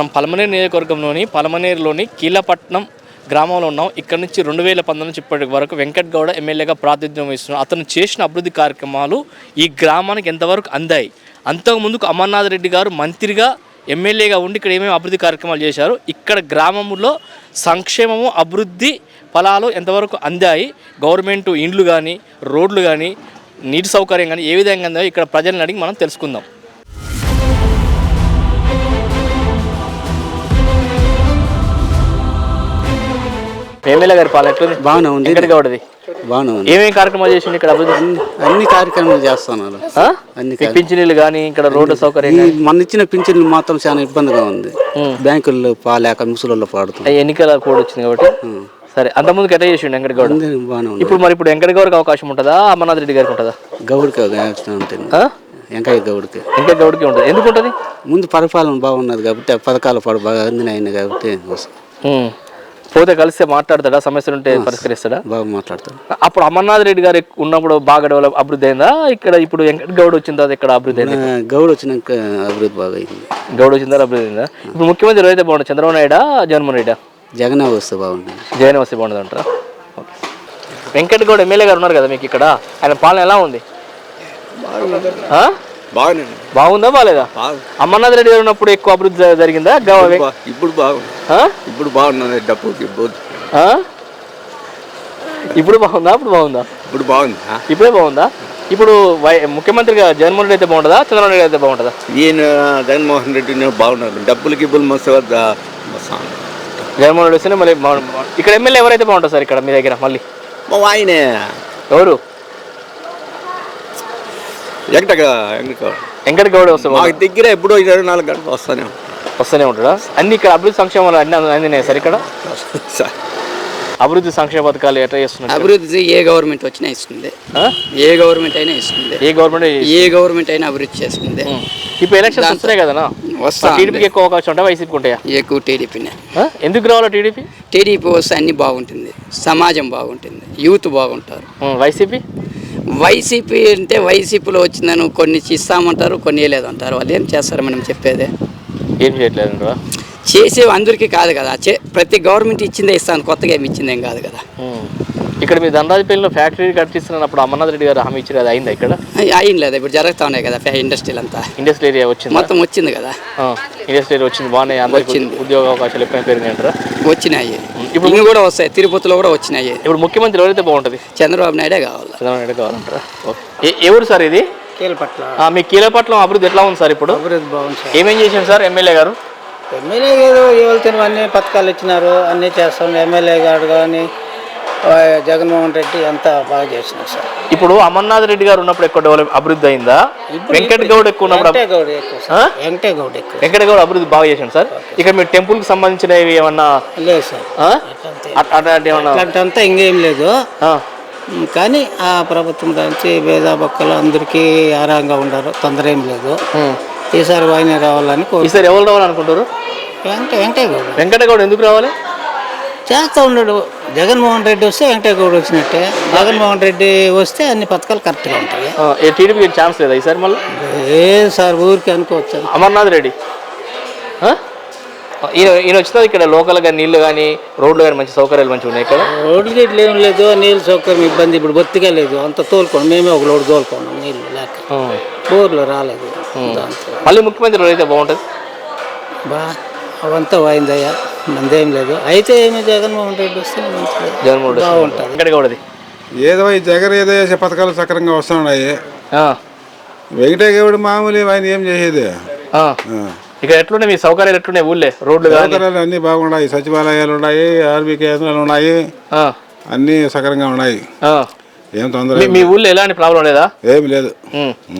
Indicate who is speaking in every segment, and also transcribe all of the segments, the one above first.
Speaker 1: మనం పలమనేరు నియోజకవర్గంలోని పలమనేరులోని కీలపట్నం గ్రామంలో ఉన్నాం. ఇక్కడ నుంచి రెండు వేల పంతొమ్మిది నుంచి ఇప్పటి వరకు వెంకట్ గౌడ ఎమ్మెల్యేగా ప్రాతినిధ్యం వహిస్తున్నారు. అతను చేసిన అభివృద్ధి కార్యక్రమాలు ఈ గ్రామానికి ఎంతవరకు అందాయి? అంతకుముందుకు అమర్నాథ్ రెడ్డి గారు మంత్రిగా ఎమ్మెల్యేగా ఉండి ఇక్కడ ఏమేమి అభివృద్ధి కార్యక్రమాలు చేశారు? ఇక్కడ గ్రామంలో సంక్షేమము అభివృద్ధి ఫలాలు ఎంతవరకు అందాయి? గవర్నమెంట్ ఇండ్లు కానీ రోడ్లు కానీ నీటి సౌకర్యం కానీ ఏ విధంగా అందాయో? ఇక్కడ ప్రజలను అడిగి మనం తెలుసుకుందాం. ఎమ్మెల్యే గారి పాలన ఎట్లుంది
Speaker 2: బాగానే ఉంది.
Speaker 1: వెంకట గౌడది?
Speaker 2: బాగానే ఉంది.
Speaker 1: ఏమేమి కార్యక్రమాలు చేసిండు ఇక్కడ అభివృద్ధి?
Speaker 2: అన్ని కార్యక్రమాలు చేస్తున్నారు
Speaker 1: ఆ?
Speaker 2: అన్ని
Speaker 1: మీకు పింఛనీళ్ళు కానీ ఇక్కడ రోడ్డు సౌకర్యం
Speaker 2: ఈ మన ఇచ్చిన పింఛన్లు మాత్రం చాలా ఇబ్బందిగా ఉంది. బ్యాంకుల్లో పాలేక ముసలిలో పాడుతుంది
Speaker 1: ఎన్నికల కోడ్ వచ్చింది కాబట్టి. సరే అంతకుముందుకు ఎట్లా చేసిండు వెంకట గౌడ
Speaker 2: బాగానే ఉంది.
Speaker 1: ఇప్పుడు మరి ఇప్పుడు వెంకట గౌడకి అవకాశం ఉంటుందా? అమర్నాథ్ రెడ్డి గారికి ఉంటుందా?
Speaker 2: గౌడికి ఉంటుంది.
Speaker 1: ఆ?
Speaker 2: వెంకయ్య గౌడికి.
Speaker 1: వెంకట గౌడ్కి ఉంటుంది. ఎందుకు ఉంటుంది?
Speaker 2: ముందు పరిపాలన బాగున్నది కాబట్టి ఆ పథకాల పాడు బాగా అందినాయి కాబట్టి
Speaker 1: ఉమ్. పోతే కలిస్తే మాట్లాడతాడా? సమస్యలు ఉంటే పరిష్కరిస్తాడా?
Speaker 2: బాగా మాట్లాడతాడు.
Speaker 1: అప్పుడు అమర్నాథ్ రెడ్డి గారు ఉన్నప్పుడు బాగా డెవలప్ అభివృద్ధి అయిందా? ఇక్కడ ఇప్పుడు వెంకట గౌడ్ వచ్చిన తర్వాత ఇక్కడ అభివృద్ధి అయింది?
Speaker 2: గౌడు వచ్చినాక అభివృద్ధి బాగా అయింది.
Speaker 1: గౌడ్ వచ్చిన తర్వాత అభివృద్ధి అయిందా? ఇప్పుడు ముఖ్యమంత్రి ఎవరైతే బాగుంటుంది చంద్రబాబు నాయుడా జగన్మోహన్ రెడ్డా?
Speaker 2: జగనే వస్తే బాగుంటుంది.
Speaker 1: జగన్ వస్తే బాగుంటుంది అంటారా ఓకే. వెంకట్ గౌడ్ ఎమ్మెల్యే గారు ఉన్నారు కదా మీకు ఇక్కడ? ఆయన పాలన ఎలా ఉంది?
Speaker 3: బాగానే
Speaker 1: బాగుందా బాగాలేదా? అమర్నాథ్ రెడ్డి గారు ఉన్నప్పుడు ఎక్కువ అభివృద్ధి జరిగిందా?
Speaker 3: ఇప్పుడు బాగుంది? ఇప్పుడు బాగున్నది డబ్బుకి ఇప్పుడు
Speaker 1: బాగుందా? అప్పుడు బాగుందా?
Speaker 3: ఇప్పుడు బాగుంది?
Speaker 1: ఇప్పుడే బాగుందా? ఇప్పుడు ముఖ్యమంత్రిగా జగన్మోహన్ రెడ్డి అయితే బాగుంటుందా? చంద్రబాబు నాయుడు అయితే బాగుంటుందా?
Speaker 3: ఈయన జగన్మోహన్ రెడ్డి బాగున్నారు డబ్బులు గిబ్బులు మస్తు
Speaker 1: జగన్మోహన్ రెడ్డి వస్తేనే మళ్ళీ. ఇక్కడ ఎమ్మెల్యే ఎవరైతే బాగుంటుంది సార్ ఇక్కడ మీ దగ్గర? మళ్ళీ.
Speaker 3: ఆయనే.
Speaker 1: ఎవరు?
Speaker 3: ఎక్కడికో
Speaker 1: వెంకట గౌడ్ వస్తే బాగుంటుంది.
Speaker 3: మాకు దగ్గర ఎప్పుడో ఇరవై నాలుగు గంటలు వస్తానే
Speaker 1: వస్తూనే ఉంటాడా? అన్ని ఇక్కడ అభివృద్ధి సంక్షేమాలు అన్ని అందినాయి సార్ ఇక్కడ?
Speaker 3: సార్
Speaker 1: అభివృద్ధి సంక్షేమ పథకాలు ఎట్లా చేస్తున్నారు?
Speaker 4: అభివృద్ధి ఏ గవర్నమెంట్ వచ్చినా ఇస్తుంది? ఏ గవర్నమెంట్ అయినా ఇస్తుంది.
Speaker 1: ఏ గవర్నమెంట్
Speaker 4: ఏ గవర్నమెంట్ అయినా అభివృద్ధి చేస్తుంది.
Speaker 1: ఇప్పుడు ఎలక్షన్స్ వస్తున్నాయి కదా
Speaker 4: వస్తా
Speaker 1: టీడీపీకి ఎక్కువ అవకాశం ఉంటాయి? వైసీపీకి ఉంటాయా?
Speaker 4: ఎక్కువ టీడీపీనే?
Speaker 1: ఎందుకు రావాలో టీడీపీ?
Speaker 4: టీడీపీ వస్తే అన్ని బాగుంటుంది. సమాజం బాగుంటుంది. యూత్ బాగుంటారు.
Speaker 1: వైసీపీ?
Speaker 4: వైసీపీ అంటే వైసీపీలో వచ్చిందని కొన్ని ఇస్తామంటారు కొన్ని లేదంటారు వాళ్ళు ఏం చేస్తారు మనం చెప్పేదే
Speaker 1: ఏం చేయట్లేదు?
Speaker 4: చేసే అందరికీ కాదు కదా చే ప్రతి గవర్నమెంట్ ఇచ్చిందే ఇస్తాను కొత్తగా ఏమి ఇచ్చిందేం కాదు కదా.
Speaker 1: ఇక్కడ మీ దండాజపల్లిలో ఫ్యాక్టరీ కట్టిస్తున్నప్పుడు అమర్నాథ్ రెడ్డి గారు హామీ ఇచ్చారు అది అయిందా ఇక్కడ?
Speaker 4: అయిన లేదు ఇప్పుడు జరుగుతా ఉన్నాయి కదా ఇండస్ట్రీలు అంతా.
Speaker 1: ఇండస్ట్రియల్ ఏరియా వచ్చింది?
Speaker 4: మొత్తం వచ్చింది కదా.
Speaker 1: ఇండస్ట్రియల్ వచ్చింది బాగానే అందరికి
Speaker 4: వచ్చింది.
Speaker 1: ఉద్యోగ అవకాశాలు ఎక్కువ పెరిగినాయి అంటారా?
Speaker 4: వచ్చినాయి.
Speaker 1: ఇప్పుడు-
Speaker 4: ఇవి కూడా వస్తాయి తిరుపతిలో కూడా వచ్చినాయి.
Speaker 1: ఇప్పుడు ముఖ్యమంత్రి ఎవరైతే బాగుంటుంది?
Speaker 4: చంద్రబాబు నాయుడే కావాలి.
Speaker 1: చంద్రబాబు నాయుడు కావాలంటారా? ఓకే. ఊరు సార్ ఇది?
Speaker 5: కీలపట్ల
Speaker 1: ఆ, మీ కీలపట్నం అభివృద్ధి ఎట్లా ఉంది సార్ ఇప్పుడు?
Speaker 5: అభివృద్ధి బాగుంది సార్.
Speaker 1: ఏమేం చేశారు సార్ ఎమ్మెల్యే గారు?
Speaker 5: ఎమ్మెల్యే ఏదో ఎవరితో అన్ని పథకాలు ఇచ్చినారు అన్నీ చేస్తాం. ఎమ్మెల్యే గారు కానీ జగన్మోహన్ రెడ్డి అంతా బాగా చేసినారు సార్.
Speaker 1: ఇప్పుడు అమర్నాథ్ రెడ్డి గారు ఉన్నప్పుడు ఎక్కువ డెవలప్ అభివృద్ధి అయిందా? వెంకట్ గౌడ్ ఎక్కువ ఉన్నప్పుడు
Speaker 5: వెంకటగౌడ ఎక్కువ
Speaker 1: ఆ?
Speaker 5: సార్ వెంకటగౌడ ఎక్కువ
Speaker 1: వెంకట గౌడ్ అభివృద్ధి బాగా చేశాను సార్. ఇక్కడ మీ టెంపుల్కి సంబంధించినవి ఏమన్నా
Speaker 5: లేదు సార్.
Speaker 1: అట్లాంటి ఏమన్నా
Speaker 5: అట్లాంటంతా ఇంకేం లేదు. కానీ ఆ ప్రభుత్వం దానికి భేద బక్కలు అందరికీ ఆరాంగా ఉండరు. తొందర ఏం లేదు. ఈసారి వాయినే రావాలని
Speaker 1: ఈసారి ఎవరు రావాలనుకుంటారు?
Speaker 5: వెంకట వెంకటగౌడ
Speaker 1: వెంకట గౌడ్ ఎందుకు రావాలి?
Speaker 5: చేస్తూ ఉన్నాడు జగన్మోహన్ రెడ్డి వస్తే వెంకటగౌడ వచ్చినట్టే. జగన్మోహన్ రెడ్డి వస్తే అన్ని పథకాలు కరెక్ట్గా ఉంటాయి.
Speaker 1: టీడీపీకి ఛాన్స్ లేదా ఈసారి మళ్ళీ?
Speaker 5: ఏ సార్ ఊరికి అనుకోవచ్చు.
Speaker 1: అమర్నాథ్ రెడ్డి? ఈయన ఈయన వచ్చిన ఇక్కడ లోకల్గా నీళ్ళు కానీ రోడ్లు కానీ మంచి సౌకర్యాలు మంచిగా ఉన్నాయి ఇక్కడ?
Speaker 5: రోడ్లు గిట్లు ఏం లేదు నీళ్ళు సౌకర్యం ఇబ్బంది ఇప్పుడు బొత్తిగా లేదు. అంత తోలుకోండి మేమే ఒక లోడు తోలుకోండి నీళ్ళు లేక. బోర్లు రాలేదు.
Speaker 1: మళ్ళీ ముఖ్యమంత్రి అయితే బాగుంటుంది?
Speaker 5: బా అవంతా వాయిందయ్యా. మందేం లేదు. అయితే ఏమి జగన్మోహన్ రెడ్డి వస్తే మంచిది.
Speaker 1: జగన్మోహన్ రెడ్డి
Speaker 5: బాగుంటుంది.
Speaker 1: వెంకట
Speaker 6: ఏదో ఈ జగన్ ఏదో చేసే పథకాలు సక్రంగా వస్తున్నాయి.
Speaker 1: ఆ.
Speaker 6: వెంకటేగౌడు మామూలు ఆయన ఏం చేసేది?
Speaker 1: ఆ. ఇక్కడ ఎట్లున్నాయి మీ సౌకర్యాలు ఎట్లున్నాయి ఊళ్ళే? రోడ్లు
Speaker 6: సౌకర్యాలు అన్నీ బాగున్నాయి. సచివాలయాలు ఉన్నాయి ఆర్మీ కేంద్రాలు ఉన్నాయి.
Speaker 1: ఆ.
Speaker 6: అన్నీ సక్రంగా ఉన్నాయి.
Speaker 1: ఆ.
Speaker 6: ఏం తొందర
Speaker 1: మీ- ఊళ్ళో ఎలాంటి ప్రాబ్లం లేదా?
Speaker 6: ఏం లేదు.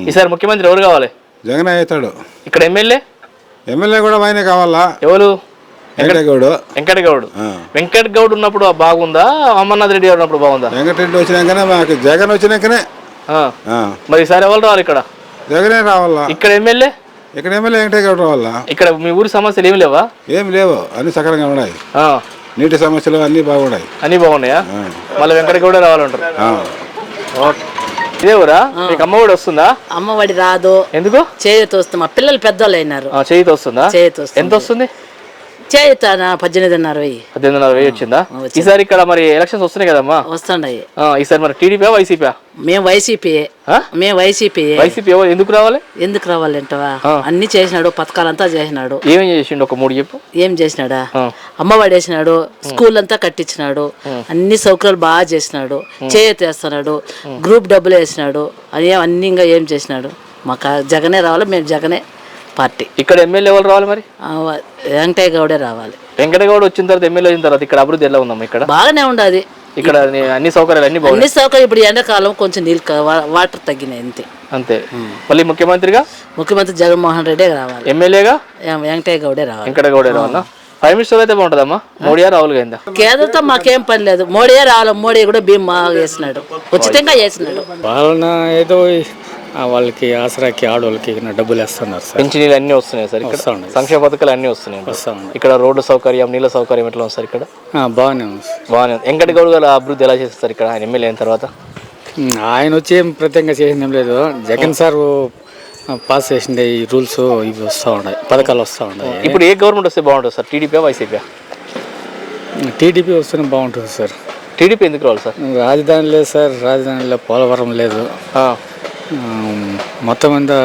Speaker 1: ఈసారి ముఖ్యమంత్రి ఎవరు కావాలి?
Speaker 6: జగన్ అవుతాడు.
Speaker 1: ఇక్కడ ఎమ్మెల్యే?
Speaker 6: ఎమ్మెల్యే కూడా ఆయనే కావాలా?
Speaker 1: ఎవరు?
Speaker 6: వెంకటేగౌడు.
Speaker 1: వెంకట గౌడ్
Speaker 6: ఆ.
Speaker 1: వెంకట్ గౌడ్ ఉన్నప్పుడు బాగుందా? అమర్నాథ్ రెడ్డి గారు ఉన్నప్పుడు బాగుందా?
Speaker 6: వెంకటరెడ్డి వచ్చినాకనే మాకు జగన్ వచ్చినాకనే.
Speaker 1: మరి ఈసారి ఎవరు రావాలి ఇక్కడ?
Speaker 6: జగనే రావాలా?
Speaker 1: ఇక్కడ ఎమ్మెల్యే?
Speaker 6: ఇక్కడ ఎమ్మెల్యే వెంకటేగౌడు రావాలా?
Speaker 1: ఇక్కడ మీ ఊరి సమస్యలు ఏమి లేవా?
Speaker 6: ఏం లేవు. అన్ని సక్రంగా ఉన్నాయి.
Speaker 1: ఆ.
Speaker 6: నీటి సమస్యలు అన్నీ బాగున్నాయి.
Speaker 1: అన్నీ బాగున్నాయా. మళ్ళీ వెంకట గౌడ రావాలంటారు.
Speaker 6: ఆ.
Speaker 1: ఓకే. ఇదే ఊరా? మీకు అమ్మ కూడా వస్తుందా?
Speaker 7: అమ్మఒడి రాదు.
Speaker 1: ఎందుకు?
Speaker 7: చేయత వస్తుంది మా పిల్లలు పెద్దోళ్ళు అయినారు.
Speaker 1: ఆ, చేయితో వస్తుందా
Speaker 7: వస్తుంది.
Speaker 1: ఎంత వస్తుంది?
Speaker 7: పద్దెనిమిదిన్నర వెయ్యి.
Speaker 1: పద్దెనిమిదిన్నర వెయ్యి వచ్చిందా? ఈసారి ఇక్కడ మరి ఎలక్షన్స్ వస్తున్నాయి కదమ్మా?
Speaker 7: వస్తుండయి
Speaker 1: ఆ, ఈసారి మరి టీడీపీ వైసీపీ
Speaker 7: మేము వైసీపీ మేము వైసీపీ
Speaker 1: వైసీపీ ఎందుకు రావాలి?
Speaker 7: ఎందుకు రావాలంటవా అన్ని చేసినాడు పథకాలంతా చేసినాడు.
Speaker 1: ఏమేం చేసిండు? ఒక మూడు చెప్పు.
Speaker 7: ఏం చేసినాడా? అమ్మఒడి వేసినాడు స్కూల్ అంతా కట్టించినాడు అన్ని సౌకర్యాలు బాగా చేసినాడు చేయతేస్తున్నాడు గ్రూప్ డబ్బులు వేసినాడు అని అన్ని ఇంకా ఏం చేసినాడు? మాకు జగనే రావాలి మేము జగనే. పార్టీ.
Speaker 1: ఇక్కడ ఎమ్మెల్యే ఎవరు రావాలి మరి?
Speaker 7: వెంకటయ్య గౌడే రావాలి.
Speaker 1: వెంకటగౌడ వచ్చిన తర్వాత ఎమ్మెల్యే వచ్చిన తర్వాత ఇక్కడ అభివృద్ధి ఎలా ఉందమ్మా ఇక్కడ?
Speaker 7: బాగానే ఉండదు.
Speaker 1: ఇక్కడ అన్ని సౌకర్యాలు అన్ని
Speaker 7: అన్ని సౌకర్యం ఇప్పుడు ఎండాకాలం కొంచెం నీళ్ళు వాటర్ తగ్గినాయి అంతే.
Speaker 1: అంతే. మళ్ళీ ముఖ్యమంత్రిగా?
Speaker 7: ముఖ్యమంత్రి జగన్మోహన్ రెడ్డి రావాలి.
Speaker 1: ఎమ్మెల్యేగా?
Speaker 7: వెంకటయ్య గౌడే రావాలి.
Speaker 1: వెంకటగౌడ రావాలా ప్రైమ్ మినిస్టర్ అయితే బాగుంటుందమ్మా. మోడీ రాహుల్ గాంధీ
Speaker 7: కేంద్రంతో మాకేం పని లేదు. మోడీయే రావాలి మోడీ కూడా భీమ్ బాగా వేసినాడు ఉచితంగా చేసినాడు
Speaker 8: పాలన ఏదో వాళ్ళకి ఆసరాకి ఆడవాళ్ళకి డబ్బులు వేస్తున్నారు సార్.
Speaker 1: పింఛనీలు అన్ని వస్తున్నాయి సార్ ఇక్కడ. సంక్షేమ పథకాలు అన్ని వస్తున్నాయి
Speaker 8: వస్తా ఉన్నాయి.
Speaker 1: ఇక్కడ రోడ్డు సౌకర్యం నీళ్ళ సౌకర్యం ఎట్లా ఉంది సార్ ఇక్కడ?
Speaker 8: బాగానే ఉంది సార్.
Speaker 1: బాగానే ఉంది. వెంకటగౌడ గారు అభివృద్ధి ఎలా చేస్తారు ఇక్కడ? ఆయన ఎమ్మెల్యే అయిన తర్వాత?
Speaker 8: ఆయన వచ్చి ఏం ప్రత్యేకంగా చేసింది ఏం లేదు. జగన్ సార్ పాస్ చేసిండే ఈ రూల్స్ ఇవి వస్తూ ఉన్నాయి. పథకాలు వస్తూ ఉన్నాయి.
Speaker 1: ఇప్పుడు ఏ గవర్నమెంట్ వస్తే బాగుంటుంది సార్? టీడీపీ వైసీపీ
Speaker 8: టీడీపీ వస్తేనే బాగుంటుంది సార్.
Speaker 1: టీడీపీ ఎందుకు రావాలి సార్?
Speaker 8: రాజధాని లేదు సార్. రాజధానిలో పోలవరం లేదు. మొత్తం అంతా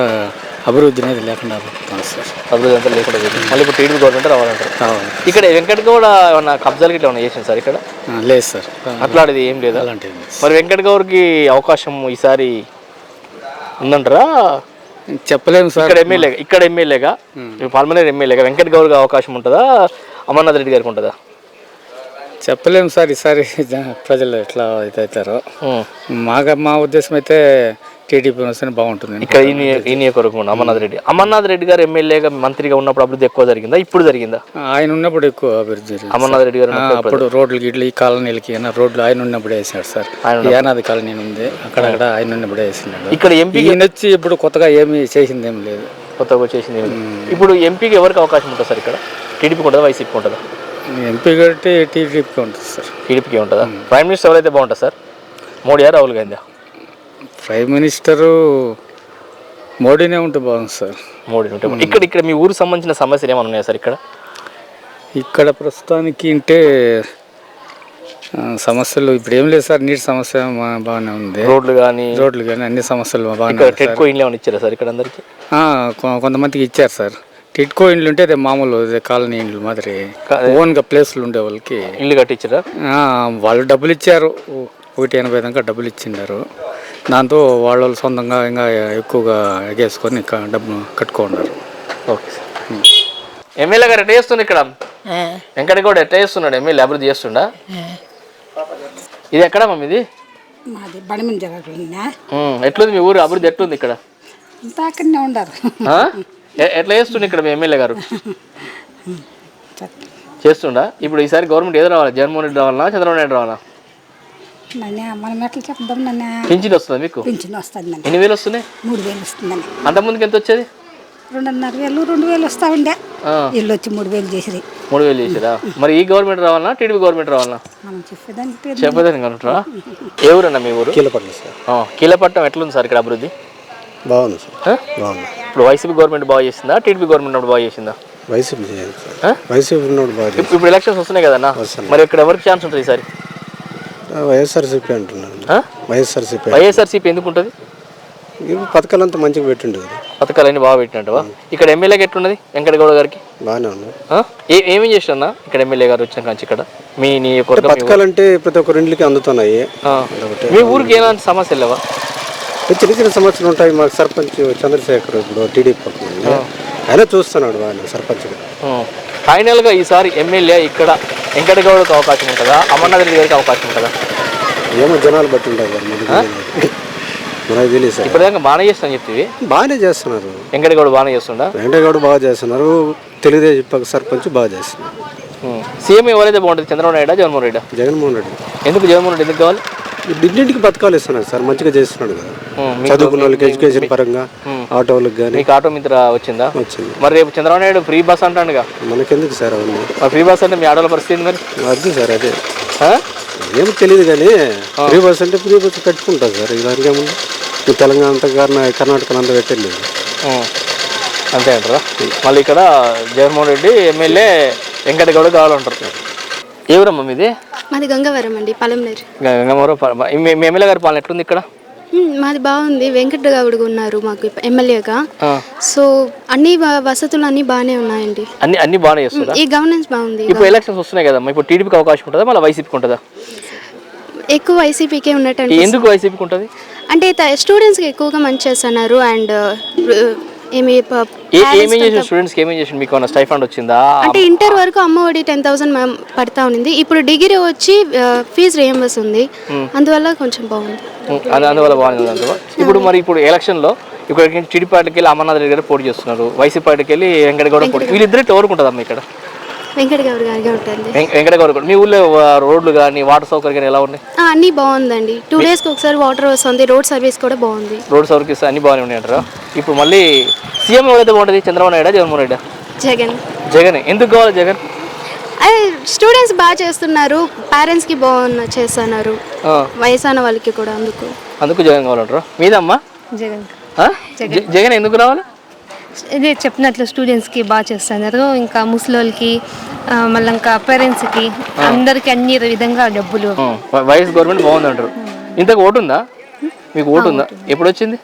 Speaker 8: అభివృద్ధి అనేది లేకుండా పోతుంది సార్.
Speaker 1: అభివృద్ధి అంతా లేకుండా. మళ్ళీ ఇప్పుడు టీడీపీ గవర్నమెంట్ రావాలంటారు. ఇక్కడ వెంకటగౌడ ఏమన్నా కబ్జాలు గిట్లా ఏమన్నా చేసింది సార్ ఇక్కడ?
Speaker 8: లేదు సార్.
Speaker 1: అట్లాంటిది ఏం లేదా?
Speaker 8: అలాంటివి లేదు.
Speaker 1: మరి వెంకటగౌడకి అవకాశం ఈసారి ఉందంటారా?
Speaker 8: చెప్పలేము సార్.
Speaker 1: ఇక్కడ ఎమ్మెల్యే ఇక్కడ ఎమ్మెల్యేగా పాల్మనేరు ఎమ్మెల్యేగా వెంకట గౌడ్కి అవకాశం ఉంటుందా? అమర్నాథ్ రెడ్డి గారికి ఉంటుందా?
Speaker 8: చెప్పలేము సార్. ఈసారి ప్రజలు ఎట్లా ఇదవుతారో
Speaker 1: ఉం.
Speaker 8: మాగా మా ఉద్దేశం అయితే టీడీపీ వస్తేనే బాగుంటుంది.
Speaker 1: ఇక్కడ ఈ నియ- ఈ నియోజకవర్గం ఉన్న అమర్నాథ్ రెడ్డి. అమర్నాథ్ రెడ్డి గారు ఎమ్మెల్యేగా మంత్రిగా ఉన్నప్పుడు అభివృద్ధి ఎక్కువ జరిగిందా? ఇప్పుడు జరిగిందా?
Speaker 8: ఆయన ఉన్నప్పుడు ఎక్కువ అభివృద్ధి జరిగింది.
Speaker 1: అమర్నాథ్ రెడ్డి గారు
Speaker 8: అప్పుడు రోడ్లు గిడ్లు ఈ కాలనీలకి అయినా రోడ్లు ఆయన ఉన్నప్పుడు వేసాడు సార్.
Speaker 1: ఆయన
Speaker 8: యానాది కాలనీ ఉంది. అక్కడక్కడ ఆయన ఉన్నప్పుడు వేసినాడు
Speaker 1: ఇక్కడ ఎంపీ
Speaker 8: ఈయన వచ్చి ఇప్పుడు కొత్తగా ఏమీ చేసింది ఏం లేదు.
Speaker 1: కొత్తగా లేదు. ఇప్పుడు ఎంపీకి ఎవరికి అవకాశం ఉంటుంది సార్ ఇక్కడ? టీడీపీకి ఉంటుందా వైసీపీకి ఉంటుందా?
Speaker 8: ఎంపీ కాబట్టి టీడీపీకి ఉంటుంది సార్.
Speaker 1: టీడీపీకి ఉంటుందా? ప్రైమ్ మినిస్టర్ ఎవరైతే బాగుంటుంది సార్? మోడీయా రాహుల్ గాంధీ.
Speaker 8: ప్రైమ్ మినిస్టరు మోడీనే ఉంటే బాగుంది సార్.
Speaker 1: మోడీ ఉంటే. ఇక్కడ ఇక్కడ మీ ఊరికి సంబంధించిన సమస్యలు ఏమైనా ఉన్నాయా సార్ ఇక్కడ? ఇక్కడ
Speaker 8: ప్రస్తుతానికి అంటే ఆ, సమస్యలు ఇప్పుడు ఏం లేదు సార్ నీటి సమస్య మా- బాగానే ఉంది.
Speaker 1: రోడ్లు కానీ
Speaker 8: రోడ్లు కానీ అన్ని సమస్యలు బాగానే
Speaker 1: ఇక్కడ
Speaker 8: ఉన్నాయి సార్.
Speaker 1: టెట్కో ఇండ్లు ఏమైనా ఇచ్చారా సార్ ఇక్కడ అందరికి?
Speaker 8: ఆ, కొ- కొంతమందికి ఇచ్చారు సార్. టిట్కో ఇండ్లు ఉంటే అదే మామూలు అదే కాలనీ ఇండ్లు మాదిరి. ఓన్గా ప్లేస్లు ఉండే వాళ్ళకి.
Speaker 1: ఇల్లు కట్టించారా?
Speaker 8: ఆ, వాళ్ళు డబ్బులు ఇచ్చారు. ఓ- ఒకటి ఎనభై దాకా డబ్బులు ఇచ్చిండారు. దాంతో వాళ్ళ వాళ్ళు సొంతంగా ఇంకా ఎక్కువగా ఎగేసుకొని ఇంకా డబ్బు కట్టుకున్నారు
Speaker 1: ఓకే సార్. ఎమ్మెల్యే గారు ఎట్లా చేస్తుంది ఇక్కడ? వెంకటగౌడ ఎట్లా చేస్తున్నాడు? ఎమ్మెల్యే అభివృద్ధి చేస్తుండా? ఇది ఎక్కడమ్మా మీది?
Speaker 9: మాది బడిమిన జరగకుండా
Speaker 1: ఉమ్, ఎట్లుంది మీ ఊరు? అభివృద్ధి ఎట్లుంది ఇక్కడ?
Speaker 9: అక్కడనే ఉండరు
Speaker 1: ఎట్లా చేస్తుండే ఇక్కడ మీ ఎమ్మెల్యే గారు? చేస్తుండా? ఇప్పుడు ఈసారి గవర్నమెంట్ ఏదో రావాలి? జగన్మోహన్ రెడ్డి రావాలా చంద్రబాబు నాయుడు రావాలా?
Speaker 9: నన్ను మనం ఎట్లా చెప్దాం నన్ను.
Speaker 1: పింఛన్ వస్తుంది మీకు?
Speaker 9: పింఛన్
Speaker 1: ఎన్ని వేలు వస్తున్నాయి?
Speaker 9: మూడు వేలు వస్తుందని
Speaker 1: అంతకుముందుకి ఎంత వచ్చేది?
Speaker 9: రెండున్నర వేలు రెండు వేలు వస్తా ఉండే.
Speaker 1: ఆ.
Speaker 9: ఇల్లు వచ్చి మూడు వేలు చేసిరి
Speaker 1: మూడు వేలు చేసిరా మరి ఈ గవర్నమెంట్ రావాలా టీడీపీ గవర్నమెంట్ రావాలా
Speaker 9: మనం చెప్పేదానికి పేరు
Speaker 1: చెప్పేదాన్ని కనుంటారా ఏ ఊరన్నా మీ ఊరు?
Speaker 2: కీలపట్ల సార్.
Speaker 1: ఆ, కీలపట్నం ఎట్లుంది సార్ ఇక్కడ అభివృద్ధి?
Speaker 2: బాగుంది సార్.
Speaker 1: ఇప్పుడు వైసీపీ గవర్నమెంట్ బాగా చేసిందా టీడీపీ గవర్నమెంట్ బాగా చేసిందా?
Speaker 2: YCP sir.
Speaker 1: ఇప్పుడు ఇప్పుడు ఎలక్షన్స్ వస్తున్నాయి కదన్నా? మరి ఇక్కడ ఎవరికి ఛాన్స్ ఉంటుంది ఈసారి?
Speaker 2: వైఎస్ఆర్సీపీ అంటున్నాను
Speaker 1: ఆ?
Speaker 2: వైఎస్ఆర్సీపీ
Speaker 1: వైఎస్ఆర్సీపీ ఎందుకు ఉంటుంది?
Speaker 2: ఇప్పుడు పథకాలంతా మంచిగా పెట్టిండు కదా.
Speaker 1: పథకాలన్నీ బాగా పెట్టినట్టువా? ఇక్కడ ఎమ్మెల్యేకి ఎట్లున్నది? వెంకటగౌడ గారికి?
Speaker 2: బాగానే ఉంది.
Speaker 1: ఏమేం చేస్తున్నా ఇక్కడ ఎమ్మెల్యే గారు వచ్చిన కాంచి ఇక్కడ? మీ ఊరు.
Speaker 2: పథకాలంటే ప్రతి ఒక్కరి ఇంటికి అందుతున్నాయి.
Speaker 1: మీ ఊరికి ఏమైనా సమస్యలు లేవా?
Speaker 2: చిన్న చిన్న సమస్యలు ఉంటాయి. మాకు సర్పంచ్ చంద్రశేఖర్ ఇప్పుడు టీడీపీ పక్కన ఆయన చూస్తున్నాడు బాగా సర్పంచ్
Speaker 1: ఫైనల్గా ఈసారి ఎమ్మెల్యే ఇక్కడ వెంకటగౌడకు అవకాశం ఉంటుందా? అమర్నాథ్ రెడ్డి గారికి అవకాశం ఉంటుందా?
Speaker 2: ఏమో జనాలు బట్టి ఉంటాయి మరి మనకి తెలియదు. సార్.
Speaker 1: ఇప్పటిదాకా బాగానే చేస్తాను చెప్తివి
Speaker 2: బాగానే చేస్తున్నారు.
Speaker 1: వెంకటగౌడ బాగానే చేస్తుండా?
Speaker 2: వెంకటగౌడ బాగా చేస్తున్నారు. తెలుగుదేశం సర్పంచ్ బాగా చేస్తున్నారు.
Speaker 1: సీఎం ఎవరైతే బాగుంటుంది? చంద్రబాబు నాయుడా జగన్మోహన్ రెడ్డా?
Speaker 2: జగన్మోహన్ రెడ్డి.
Speaker 1: ఎందుకు జగన్మోహన్ రెడ్డి ఎందుకు కావాలి?
Speaker 2: ఇంటింటికి పథకాలు ఇస్తున్నారు సార్. మంచిగా చేస్తున్నాడు కదా. చదువుకున్న వాళ్ళకి ఎడ్యుకేషన్ పరంగా ఆటో వాళ్ళకి కానీ
Speaker 1: మీకు ఆటో మిత్ర వచ్చిందా?
Speaker 2: వచ్చింది.
Speaker 1: మరి రేపు చంద్రబాబు నాయుడు ఫ్రీ బస్ అంటాడుగా.
Speaker 2: మనకెందుకు సార్ అవన్నీ?
Speaker 1: మరి ఫ్రీ బస్ అంటే మీ ఆటోల పరిస్థితి మరి?
Speaker 2: వద్దు సార్ అదే.
Speaker 1: ఆ?
Speaker 2: ఏం తెలియదు కానీ ఫ్రీ బస్ అంటే ఫ్రీ బస్ పెట్టుకుంటారు సార్. దానికి ఏముంది? తెలంగాణ అంతా కర్ణా- కర్ణాటక అంతా పెట్టలేదు
Speaker 1: ఉం. అంతే అంటారా? మళ్ళీ ఇక్కడ జగన్మోహన్ రెడ్డి ఎమ్మెల్యే వెంకటగౌడ కావాలంటారు. ఏ ఊరమ్మా మీది?
Speaker 10: మాది గంగవరం అండి పలంనేరు
Speaker 1: గంగమూరు మీ ఎమ్మెల్యే గారి పాలన ఎట్లుంది ఇక్కడ?
Speaker 10: మాది బాగుంది. వెంకట గౌడ్ ఉన్నారు మాకు ఎమ్మెల్యేగా. సో అన్ని వసతులు అన్ని బాగానే ఉన్నాయండి.
Speaker 1: అన్ని అన్ని బాగానే చేస్తుందా
Speaker 10: ఈ గవర్నెన్స్ బాగుంది
Speaker 1: ఇప్పుడు ఎలక్షన్స్ వస్తున్నాయి కదమ్మా. ఇప్పుడు టీడీపీకి అవకాశం ఉంటుందా? మళ్ళీ వైసీపీకి ఉంటుందా?
Speaker 10: ఎక్కువ వైసీపీకే ఉన్నట్టు
Speaker 1: ఎందుకు వైసీపీకి ఉంటుంది?
Speaker 10: అంటే స్టూడెంట్స్కి ఎక్కువగా మంచి చేస్తున్నారు అండ్ ఏమి
Speaker 1: చేసిన స్టూడెంట్స్కి ఏమేం చేసిన మీకు ఏమైనా స్టైఫండ్ వచ్చిందా?
Speaker 10: అంటే ఇంటర్ వరకు అమ్మ ఒడి టెన్ థౌసండ్ పడతా ఉంది ఇప్పుడు డిగ్రీ వచ్చి ఫీజు రియంబర్స్ ఉంది. అందువల్ల కొంచెం బాగుంది.
Speaker 1: అందువల్ల బాగుంది అంటావా ఇప్పుడు మరి ఇప్పుడు ఎలక్షన్లో ఇప్పుడు టీడీ పార్టీకి వెళ్ళి అమర్నాథ్ రెడ్డి గారు పోటీ చేస్తున్నారు. వైసీపీ పార్టీకి వెళ్ళి వెంకటగౌడ పోటీ వీళ్ళిద్దరు ఎవరికి ఉంటుందమ్మా ఇక్కడ?
Speaker 10: వెంకట గౌడ్ గారికి ఉంటుంది
Speaker 1: వెం- వెంకటగౌడ కూడా. మీ ఊళ్ళో రోడ్లు కానీ వాటర్ సౌకర్యం కానీ ఎలా ఉన్నాయి?
Speaker 10: ఆ, అన్నీ బాగుందండి. టూ డేస్కి ఒకసారి వాటర్ వస్తుంది రోడ్ సర్వీస్ కూడా బాగుంది.
Speaker 1: రోడ్ సౌకర్యం అన్ని బాగానే ఉన్నాయి అంటారా ఇప్పుడు మళ్ళీ సీఎం ఎవరైతే బాగుంటుంది చంద్రబాబు నాయుడు జగన్మోహన్ రెడ్డి?
Speaker 10: జగన్.
Speaker 1: జగన్. ఎందుకు కావాలి జగన్?
Speaker 10: అదే స్టూడెంట్స్ బాగా చేస్తున్నారు. పేరెంట్స్కి బాగున్న చేస్తున్నారు.
Speaker 1: ఆ,
Speaker 10: వయసాన వాళ్ళకి కూడా అందుకు.
Speaker 1: అందుకు జగన్ కావాలంటారా? మీదమ్మా?
Speaker 11: జగన్.
Speaker 1: జగన్ ఎందుకు రావాలి?
Speaker 11: ఇదే చెప్పినట్లు స్టూడెంట్స్కి బాగా చేస్తున్నారు. ఇంకా ముసలోళ్ళకి ఆ, మళ్ళీ ఇంకా పేరెంట్స్కి అందరికి అన్ని విధంగా డబ్బులు.
Speaker 1: వైఎస్ గవర్నమెంట్ బాగుంది అంటారు. ఇంతకు ఓటు ఉందా? మీకు ఓటు ఉందా? ఎప్పుడు వచ్చింది?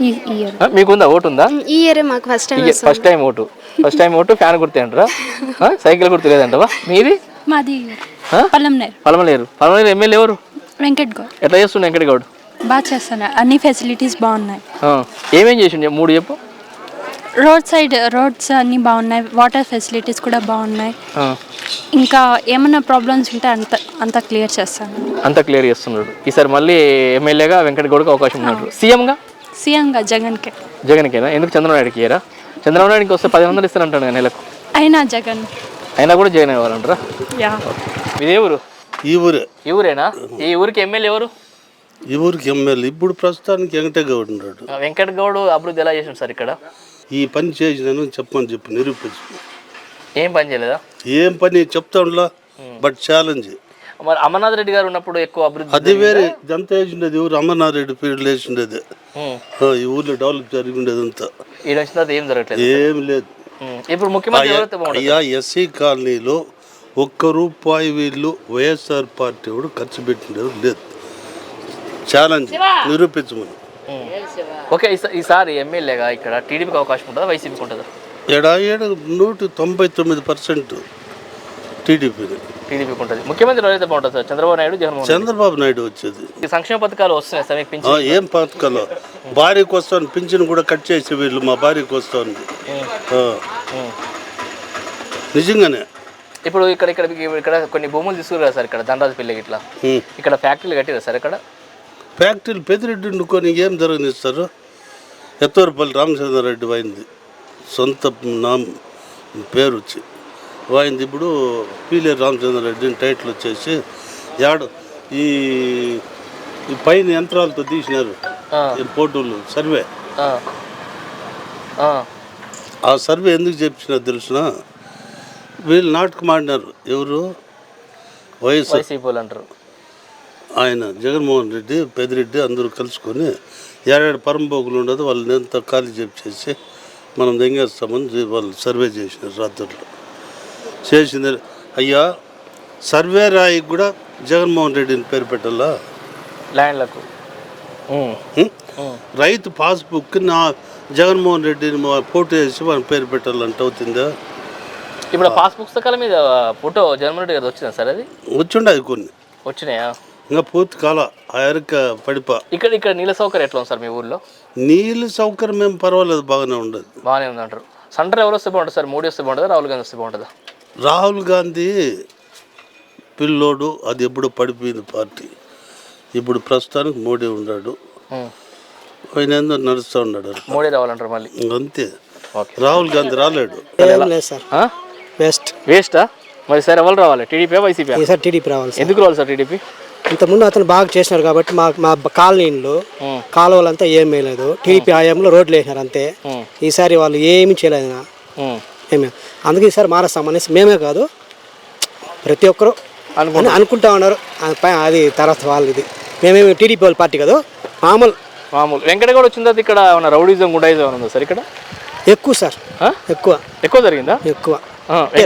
Speaker 11: ఈ ఇయర్
Speaker 1: ఆ, మీకుందా ఓటు ఉందా?
Speaker 10: ఈ ఇయరే మాకు first time
Speaker 1: first time vote. First time vote fan గుర్తే అంటారా? సైకిల్ గుర్తు లేదంటవా? మీది?
Speaker 11: మాది? పల్లంనేరు.
Speaker 1: పలమలేరు పలమలేరు ఎమ్మెల్యే ఎవరు?
Speaker 11: వెంకట్ గౌడ్.
Speaker 1: ఎట్లా చేస్తుండే వెంకటగౌడ్
Speaker 11: బాగా చేస్తున్నారు అన్ని ఫెసిలిటీస్ బాగున్నాయి.
Speaker 1: ఏమేం చేసిండు? మూడు చెప్పు.
Speaker 11: రోడ్ సైడ్ రోడ్స్ అన్నీ బాగున్నాయి. వాటర్ ఫెసిలిటీస్ కూడా బాగున్నాయి. ఇంకా ఏమైనా ప్రాబ్లమ్స్ ఉంటే అంత అంతా క్లియర్ చేస్తాను.
Speaker 1: అంతా క్లియర్ చేస్తున్నాడు. ఈసారి మళ్ళీ ఎమ్మెల్యేగా వెంకటగౌడ్కి అవకాశం ఉన్నాడు సీఎంగా?
Speaker 11: సీఎంగా జగన్కి.
Speaker 1: జగన్కేనా? ఎందుకు చంద్రబాబు నాయుడుకి ఇయ్యరా? చంద్రబాబు నాయుడుకి వస్తే పది వందలు ఇస్తారంటాడు నెలకు.
Speaker 11: అయినా జగన్.
Speaker 1: అయినా కూడా జగన్ ఇవ్వాలంటారా
Speaker 11: యా.
Speaker 1: ఇదే ఊరు?
Speaker 6: ఈ ఊరే.
Speaker 1: ఈ ఊరేనా? ఈ ఊరికి ఎమ్మెల్యే ఎవరు?
Speaker 6: ఈ ఊరికి ఎమ్మెల్యే. ఇప్పుడు ప్రస్తుతానికి వెంకటగౌడ్ ఉన్నాడు.
Speaker 1: ఆ, వెంకటగౌడ్ అభివృద్ధి ఎలా చేసాడు సార్ ఇక్కడ?
Speaker 6: ఈ పని చేసినాను చెప్పమని చెప్పి నిరూపించు.
Speaker 1: ఏం పని చేయలేదా?
Speaker 6: ఏం పని చెప్తాంలా బట్ ఛాలెంజ్
Speaker 1: మరి అమర్నాథ్ రెడ్డి గారు ఉన్నప్పుడు ఎక్కువ అభివృద్ధి
Speaker 6: అది వేరే ఇదంతా వేసిండేది ఊరు అమర్నాథ్ రెడ్డి పీరియడ్ వేసిండేది ఈ ఊర్లో డెవలప్ జరిగిండేది అంతా.
Speaker 1: ఈడ వచ్చిన ఏం జరగట్లేదు?
Speaker 6: ఏం లేదు.
Speaker 1: ఇప్పుడు ముఖ్యమంత్రి
Speaker 6: అయ్యా ఎస్సీ కాలనీలో ఒక్క రూపాయి వీళ్ళు వైఎస్ఆర్ పార్టీ కూడా ఖర్చు పెట్టిండేది లేదు. ఛాలెంజ్ నిరూపించమని.
Speaker 1: ఓకే. ఈసా- ఈసారి ఎమ్మెల్యేగా ఇక్కడ టీడీపీకి అవకాశం ఉంటుందా? వైసీపీకి ఉంటుందా?
Speaker 6: ఏడా ఏడు నూట తొంభై తొమ్మిది పర్సెంట్ టీడీపీని
Speaker 1: టీడీపీకి ఉంటుంది. ముఖ్యమంత్రి ఎవరైతే బాగుంటుంది సార్? చంద్రబాబు నాయుడు జగన్మోహన్.
Speaker 6: చంద్రబాబు నాయుడు వచ్చేది.
Speaker 1: ఈ సంక్షేమ పథకాలు వస్తున్నాయి సార్ మీకు
Speaker 6: ఆ,
Speaker 1: పింఛన్
Speaker 6: ఏం పథకాలు? భార్యకు వస్తాను పింఛన్ కూడా కట్ చేసి వీళ్ళు మా భార్యకు వస్తాను నిజంగానే.
Speaker 1: ఇప్పుడు ఇక్కడ ఇక్కడ ఇక్కడ కొన్ని భూములు తీసుకురా సార్ ఇక్కడ దండరాజు పిల్లకి ఇట్లా. ఇక్కడ ఫ్యాక్టరీలు కట్టిరా సార్ ఇక్కడ?
Speaker 6: ఫ్యాక్టరీలు పెదిరెడ్డి వండుకొని ఏం జరగనిస్తారు? ఎత్తూరుపల్లి రామచంద్రారెడ్డి వాయింది. సొంత నా పేరు వచ్చి వాయింది ఇప్పుడు పీలేరు రామచంద్రారెడ్డి టైటిల్ వచ్చేసి యాడు ఈ ఈ పైన యంత్రాలతో తీసినారు. ఫోటోలు సర్వే.
Speaker 1: ఆ.
Speaker 6: సర్వే ఎందుకు చేపించినారు తెలిసిన? వీళ్ళు నాటకం ఆడినారు ఎవరు? వైఎస్
Speaker 1: అంటారు.
Speaker 6: ఆయన జగన్మోహన్ రెడ్డి పెదిరెడ్డి అందరూ కలుసుకొని ఏడాడు పరంపోకులు ఉండదు వాళ్ళని ఎంత ఖాళీ చేసి మనం దెంగేస్తామని వాళ్ళు సర్వే చేసినారు రాత్రుల్లో చేసింది అయ్యా సర్వే రాయికి కూడా జగన్మోహన్ రెడ్డిని పేరు పెట్టాలా?
Speaker 1: ల్యాండ్లకు?
Speaker 6: రైతు పాస్బుక్ నా జగన్మోహన్ రెడ్డిని ఫోటో వేసి వాళ్ళ పేరు పెట్టాలంటే అవుతుందా?
Speaker 1: ఇప్పుడు పాస్ పుస్తకాల మీద ఫోటో జగన్మోహన్ రెడ్డి గారు వచ్చిందా సార్ అది?
Speaker 6: వచ్చిండదు కొన్ని.
Speaker 1: వచ్చినాయా?
Speaker 6: ఇంకా పూర్తి కాల ఆ ఎరక పడిపా.
Speaker 1: ఇక్కడ ఇక్కడ నీళ్ళ సౌకర్యం ఎట్లా ఉంది సార్ మీ ఊర్లో?
Speaker 6: నీళ్ళు సౌకర్యం ఏం పర్వాలేదు బాగానే ఉండదు.
Speaker 1: బాగానే ఉంది అంటారు. సెంటర్ ఎవరు వస్తే బాగుంటుంది సార్? మోడీ వస్తే బాగుంటుందా? రాహుల్ గాంధీ వస్తే బాగుంటుందా?
Speaker 6: రాహుల్ గాంధీ పిల్లోడు అది ఎప్పుడు పడిపోయింది పార్టీ. ఇప్పుడు ప్రస్తుతానికి మోడీ ఉన్నాడు. ఆయన ఏందో నడుస్తూ ఉన్నాడు
Speaker 1: మోడీ రావాలంటారు మళ్ళీ?
Speaker 6: అంతే.
Speaker 1: ఓకే.
Speaker 6: రాహుల్ గాంధీ రాలేడు.
Speaker 5: సార్? బెస్ట్
Speaker 1: వేస్టా మరి సార్ ఎవరు రావాలి? టీడీపీ వైసీపీ
Speaker 5: ఈసారి టీడీపీ రావాలి సార్.
Speaker 1: ఎందుకు రావాలి సార్ టీడీపీ?
Speaker 5: ఇంతకుముందు అతను బాగా చేసినారు కాబట్టి మా మా కాలనీలో కాలువలంతా ఏం వేయలేదు టీడీపీ హయాంలో రోడ్లు వేసినారు అంతే. ఈసారి వాళ్ళు ఏమీ చేయలేదు. ఏమీ అందుకే ఈసారి మారేస్తాం అనేసి మేమే కాదు ప్రతి ఒక్కరు అని అనుకుంటా ఉన్నారు. అది తర్వాత వాళ్ళది. మేమేమి టీడీపీ వాళ్ళ పార్టీ కాదు మామూలు.
Speaker 1: మామూలు. వెంకటగౌడ వచ్చిన తర్వాత ఇక్కడ ఉన్న రౌడీజం గుండాయిజం ఉందా సార్ ఇక్కడ?
Speaker 5: ఎక్కువ సార్? ఎక్కువ.
Speaker 1: ఎక్కువ జరిగిందా?
Speaker 5: ఎక్కువ.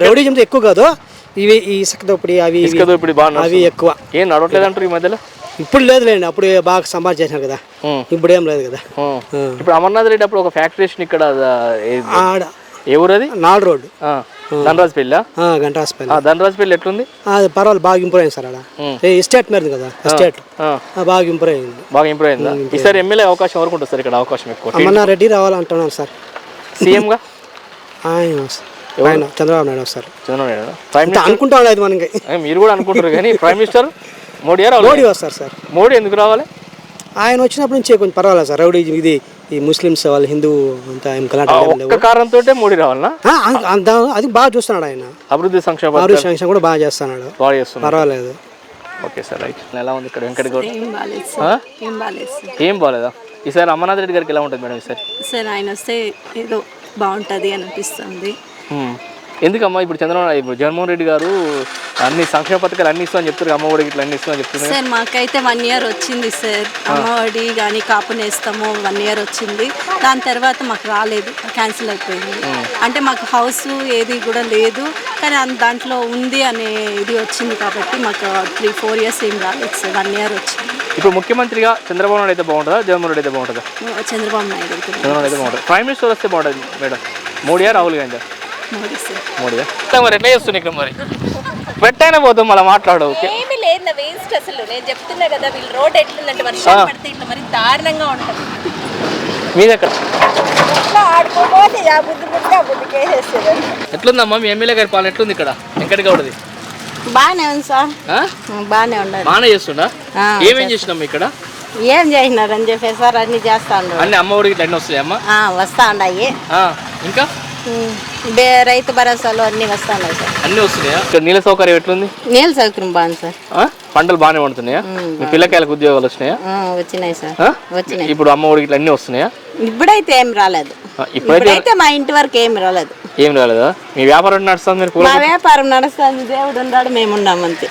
Speaker 10: రౌడీజం ఎక్కువ కాదు ఇవి ఈ ఇసుక దోపిడి అవి
Speaker 1: ఇసుక దోపిడీ బాగా
Speaker 10: అవి. ఎక్కువ.
Speaker 1: ఏం నడవట్లేదు అంటారు ఈ మధ్యలో?
Speaker 10: ఇప్పుడు లేదులేండి అప్పుడు బాగా సంపాదన చేసినారు కదా. ఇప్పుడు ఏం లేదు కదా.
Speaker 1: ఇప్పుడు అమర్నాథ్ రెడ్డి అప్పుడు ఒక ఫ్యాక్టరీ ఇక్కడ ఏ-
Speaker 10: ఆడ
Speaker 1: ఏ ఊరది?
Speaker 10: నాలుగు రోడ్డు
Speaker 1: ధనరాజపల్లి
Speaker 10: గంటాస్పల్లి
Speaker 1: ధనరాజపల్లి ఎట్లుంది?
Speaker 10: అది పర్వాలేదు బాగా ఇంప్రూవ్ అయింది సార్. ఏ ఎస్టేట్ మీద కదా ఎస్టేట్ బాగా ఇంప్రూవ్ అయింది.
Speaker 1: బాగా ఇంప్రూవ్ అయిందా? ఈసారి ఎమ్మెల్యే అవకాశం వరకు ఉంటుంది సార్ ఇక్కడ అవకాశం ఎక్కువ?
Speaker 10: అమర్నాథ్ రెడ్డి రావాలంటున్నాను సార్.
Speaker 1: సీఎంగా?
Speaker 10: ఆయన వస్తారు. ఆయన చంద్రబాబు నాయుడు వస్తారు.
Speaker 1: చంద్రబాబు నాయుడు ప్రైమ్
Speaker 10: అనుకుంటా ఉండేది
Speaker 1: మీరు కూడా అనుకుంటారు కానీ ప్రైమ్ మినిస్టర్ మోడీ
Speaker 10: మోడీ వస్తారు సార్.
Speaker 1: మోడీ ఎందుకు రావాలి?
Speaker 10: ఆయన వచ్చినప్పటి నుంచి కొంచెం పర్వాలేదు సార్. రౌడీ ఇది ఈ ముస్లిమ్స్ వాళ్ళు హిందూ అంతా ఏం
Speaker 1: ఆ
Speaker 10: గలాటలు ఏం లేవు.
Speaker 1: ఒక్క కారణంతో మోడీ రావాలనా?
Speaker 10: అది బాగా చూస్తున్నాడు ఆయన.
Speaker 1: అభివృద్ధి సంక్షేమ పథకాలు.
Speaker 10: సంక్షేమం కూడా బాగా చేస్తున్నాడు.
Speaker 1: బాగా చేస్తున్నారు
Speaker 10: పర్వాలేదు.
Speaker 1: Okay sir right. ఎలా ఉంది ఇక్కడ వెంకట గౌడ్
Speaker 12: ఏం బాగాలేదు
Speaker 1: ఈసారి అమర్నాథ్ రెడ్డి గారికి ఎలా ఉంటుంది మేడం ఈసారి?
Speaker 12: సార్ ఆయన వస్తే ఏదో బాగుంటుంది అని అనిపిస్తుంది.
Speaker 1: ఎందుకమ్మా ఇప్పుడు చంద్రబాబు ఇప్పుడు జగన్మోహన్ రెడ్డి గారు అన్ని సంక్షేమ పథకాలు అన్ని ఇస్తామని చెప్తారు అమ్మఒడికి ఇట్లా అన్ని ఇస్తామని చెప్తున్నారు.
Speaker 12: సార్ మాకైతే వన్ ఇయర్ వచ్చింది సార్. అమ్మఒడి కానీ కాపు నేస్తాము వన్ ఇయర్ వచ్చింది. దాని తర్వాత మాకు రాలేదు క్యాన్సిల్ అయిపోయింది. అంటే మాకు హౌస్ ఏది కూడా లేదు కానీ దాంట్లో ఉంది అనే ఇది వచ్చింది కాబట్టి మాకు త్రీ ఫోర్ ఇయర్స్ ఏం రాలేదు సార్ వన్ ఇయర్ వచ్చింది.
Speaker 1: ఇప్పుడు ముఖ్యమంత్రిగా చంద్రబాబు నాయుడు అయితే బాగుంటుందా జగన్మోహన్ రెడ్డి అయితే బాగుంటుందా?
Speaker 12: చంద్రబాబు నాయుడు
Speaker 1: చంద్రబాబు నాయుడు అయితే బాగుంటుంది. ప్రైమ్ మినిస్టర్ వస్తే బాగుంటుంది మేడం. మోడీయా రాహుల్ గాంధీ మోడీయా? ఇట్లా మరి ఎట్లా చేస్తుంది ఇక్కడ మరి. పెట్టైనా పోతాం మళ్ళీ మాట్లాడు
Speaker 13: ఏమీ లేదు నా వేస్ట్ అసలు. నేను చెప్తున్నా కదా వీళ్ళు రోడ్ ఎట్లుందంటే వర్షం. పడితే ఇట్లా మరి దారుణంగా ఉంటుంది.
Speaker 1: మీది ఎక్కడ ఎట్లుందమ్మా మీ ఎమ్మెల్యే గారి పాలన? ఎట్లుంది ఇక్కడ? వెంకట గౌడది
Speaker 12: బాగానే ఉంది సార్.
Speaker 1: ఆ?
Speaker 12: బాగానే ఉండాలి.
Speaker 1: బాగానే చేస్తుండా? ఏమేం చేసినాం ఇక్కడ?
Speaker 12: ఏం చేసినారని చెప్పేసి సార్ అన్ని చేస్తా ఉండు.
Speaker 1: అన్ని అమ్మ ఒడికి అన్ని వస్తాయి అమ్మ
Speaker 12: ఆ, వస్తా ఉన్నాయి
Speaker 1: ఇంకా?
Speaker 12: రైతు భరోసాలు అన్నీ వస్తా ఉన్నాయి సార్
Speaker 1: అన్ని వస్తున్నాయా? ఇక్కడ నీళ్ళ సౌకర్యం ఎట్లుంది?
Speaker 12: నీళ్ళ సౌకర్యం బాగుంది సార్.
Speaker 1: ఆ? పంటలు బాగానే పండుతున్నాయా? మీ పిల్లకాయలకు ఉద్యోగాలు వచ్చినాయా?
Speaker 12: ఆ, వచ్చినాయి సార్.
Speaker 1: ఆ?
Speaker 12: వచ్చినాయి.
Speaker 1: ఇప్పుడు అమ్మ ఒడికి ఇట్లా అన్ని వస్తున్నాయా?
Speaker 12: ఇప్పుడైతే ఏం రాలేదు.
Speaker 1: ఆ, ఇప్పుడైతే
Speaker 12: ఇప్పుడైతే మా ఇంటి వరకు ఏం రాలేదు.
Speaker 1: ఏం రాలేదా? మీ వ్యాపారం నడుస్తుంది మీరు
Speaker 12: మా వ్యాపారం నడుస్తుంది దేవుడు ఉన్నాడు మేము ఉన్నాం అంతే.